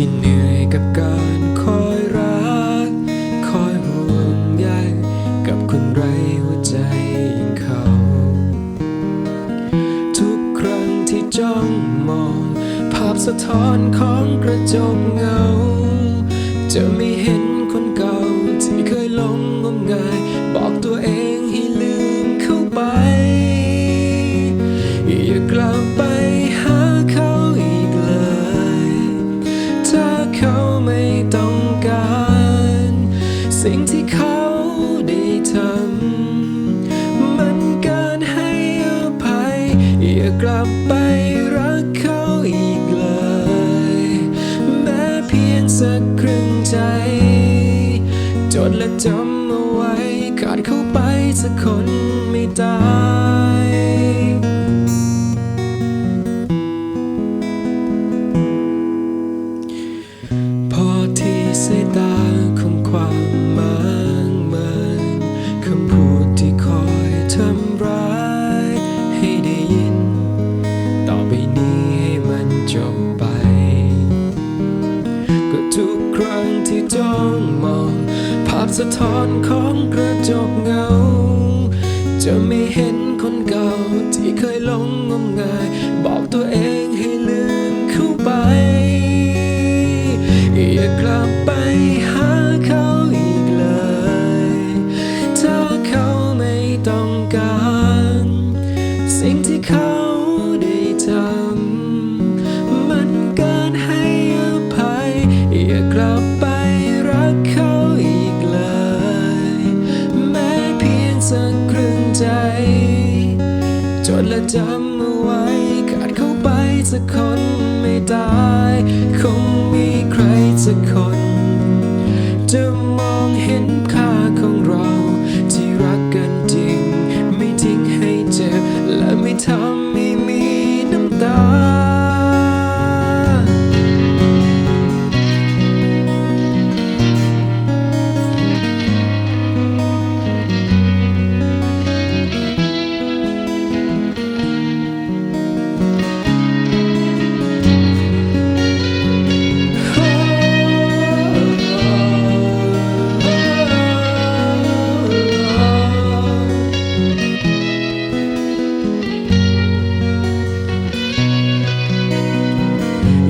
ที่เหนื่อยกับการคอยรัก คอยห่วงใยกับคนไร้หัวใจอย่างเขา ทุกครั้งที่จ้องมอง ภาพสะท้อนของกระจกเงา จะไม่เห็น อย่ากลับไปรักเขาอีกเลย แม้เพียงสักครึ่งใจ จดและจำเอาไว้ ขาดเข้าไปสักคนไม่ตาย ภาพสะท้อนของกระจกเงา จะไม่เห็นคนเก่าที่เคยหลงงมงาย บอกตัวเองให้ลืมเข้าไป อย่ากลับไปหาเขาอีกเลย ถ้าเขาไม่ต้องการ จดและจำเอาไว้ขาดเข้าไปสักคนไม่ตายคงมีใครสักคน จะมองเห็นค่าของเรา ที่รักกันจริง ไม่ทิ้งให้เจ็บและไม่ทำ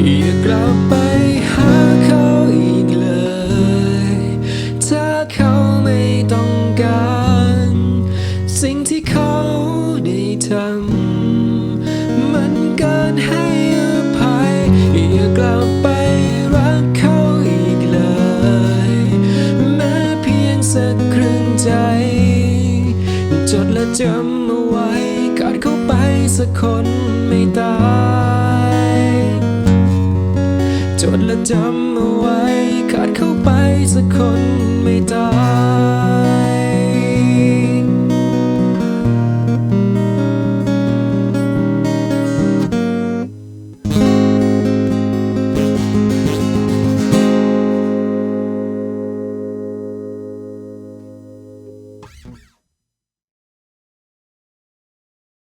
อย่ากลับไปหาเขาอีกเลย ถ้าเขาไม่ต้องการ สิ่งที่เขาได้ทำมันเกินให้อภัยอย่ากลับไปรักเขาอีกเลย แม้เพียงสักครึ่งใจ จดและจำเอาไว้ขาดเขาไปสักคนไม่ตาย ดและจำเอาไว้ ขาดเข้าไปสักคนไม่ตาย